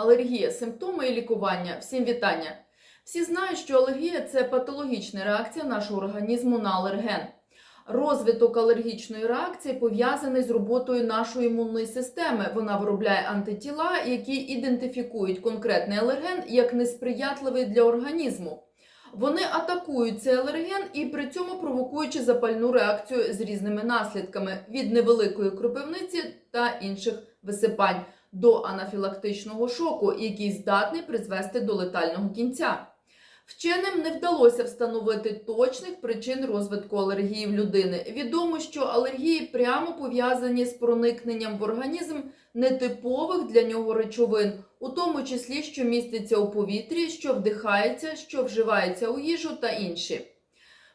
Алергія, симптоми і лікування. Всім вітання. Всі знають, що алергія це патологічна реакція нашого організму на алерген. Розвиток алергічної реакції пов'язаний з роботою нашої імунної системи. Вона виробляє антитіла, які ідентифікують конкретний алерген як несприятливий для організму. Вони атакують цей алерген і при цьому провокуючи запальну реакцію з різними наслідками від невеликої кропивниці та інших висипань до анафілактичного шоку, який здатний призвести до летального кінця. Вченим не вдалося встановити точних причин розвитку алергії в людини. Відомо, що алергії прямо пов'язані з проникненням в організм нетипових для нього речовин, у тому числі, що міститься у повітрі, що вдихається, що вживається у їжу та інші.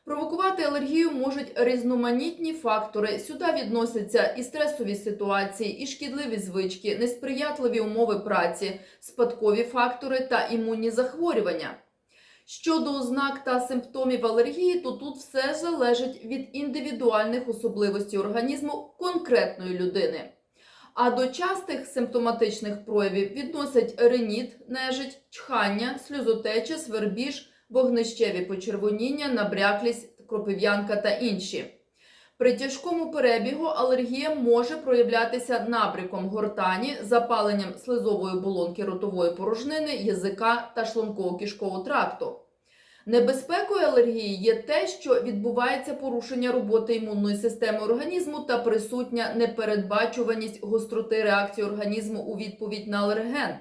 Провокувати алергію можуть різноманітні фактори. Сюди відносяться і стресові ситуації, і шкідливі звички, несприятливі умови праці, спадкові фактори та імунні захворювання. Щодо ознак та симптомів алергії, то тут все залежить від індивідуальних особливостей організму конкретної людини. А до частих симптоматичних проявів відносять реніт, нежить, чхання, сльозотеча, свербіж, вогнищеві почервоніння, набряклість, кропив'янка та інші. При тяжкому перебігу алергія може проявлятися набряком гортані, запаленням слизової болонки ротової порожнини, язика та шлунково-кишкового тракту. Небезпекою алергії є те, що відбувається порушення роботи імунної системи організму та присутня непередбачуваність гостроти реакції організму у відповідь на алерген.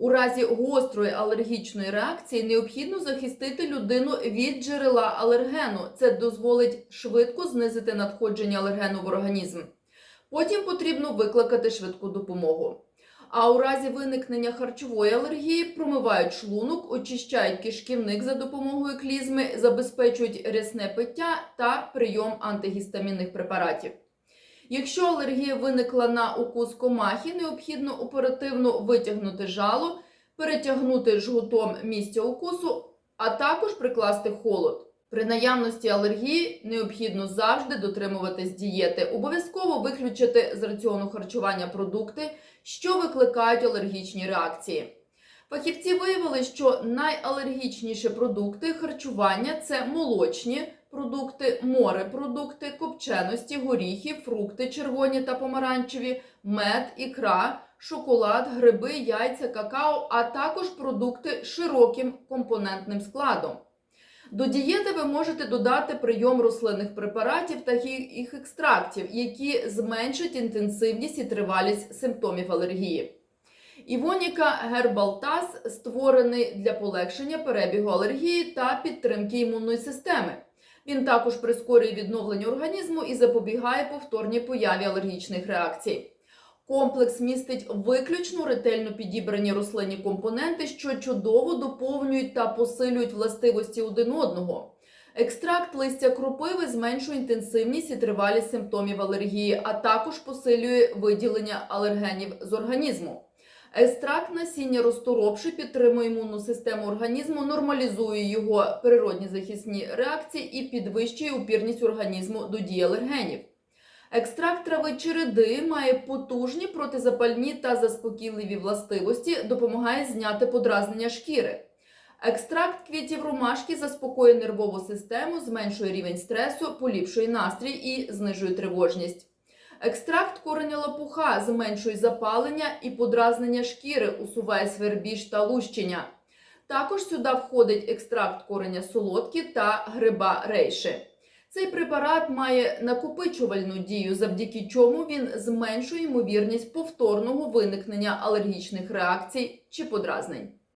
У разі гострої алергічної реакції необхідно захистити людину від джерела алергену. Це дозволить швидко знизити надходження алергену в організм. Потім потрібно викликати швидку допомогу. А у разі виникнення харчової алергії промивають шлунок, очищають кишківник за допомогою клізми, забезпечують рясне пиття та прийом антигістамінних препаратів. Якщо алергія виникла на укус комахи, необхідно оперативно витягнути жало, перетягнути жгутом місця укусу, а також прикласти холод. При наявності алергії необхідно завжди дотримуватись дієти. Обов'язково виключити з раціону харчування продукти, що викликають алергічні реакції. Фахівці виявили, що найалергічніші продукти харчування це молочні продукти, морепродукти, копченості, горіхи, фрукти червоні та помаранчеві, мед, ікра, шоколад, гриби, яйця, какао, а також продукти з широким компонентним складом. До дієти ви можете додати прийом рослинних препаратів та їх екстрактів, які зменшать інтенсивність і тривалість симптомів алергії. Івоніка Гербалтас створений для полегшення перебігу алергії та підтримки імунної системи. Він також прискорює відновлення організму і запобігає повторній появі алергічних реакцій. Комплекс містить виключно ретельно підібрані рослинні компоненти, що чудово доповнюють та посилюють властивості один одного. Екстракт листя кропиви зменшує інтенсивність і тривалість симптомів алергії, а також посилює виділення алергенів з організму. Екстракт насіння розторопши підтримує імунну систему організму, нормалізує його природні захисні реакції і підвищує упірність організму до дії алергенів. Екстракт трави череди має потужні протизапальні та заспокійливі властивості, допомагає зняти подразнення шкіри. Екстракт квітів ромашки заспокоює нервову систему, зменшує рівень стресу, поліпшує настрій і знижує тривожність. Екстракт кореня лопуха зменшує запалення і подразнення шкіри, усуває свербіж та лущення. Також сюди входить екстракт кореня солодкі та гриба рейши. Цей препарат має накопичувальну дію, завдяки чому він зменшує ймовірність повторного виникнення алергічних реакцій чи подразнень.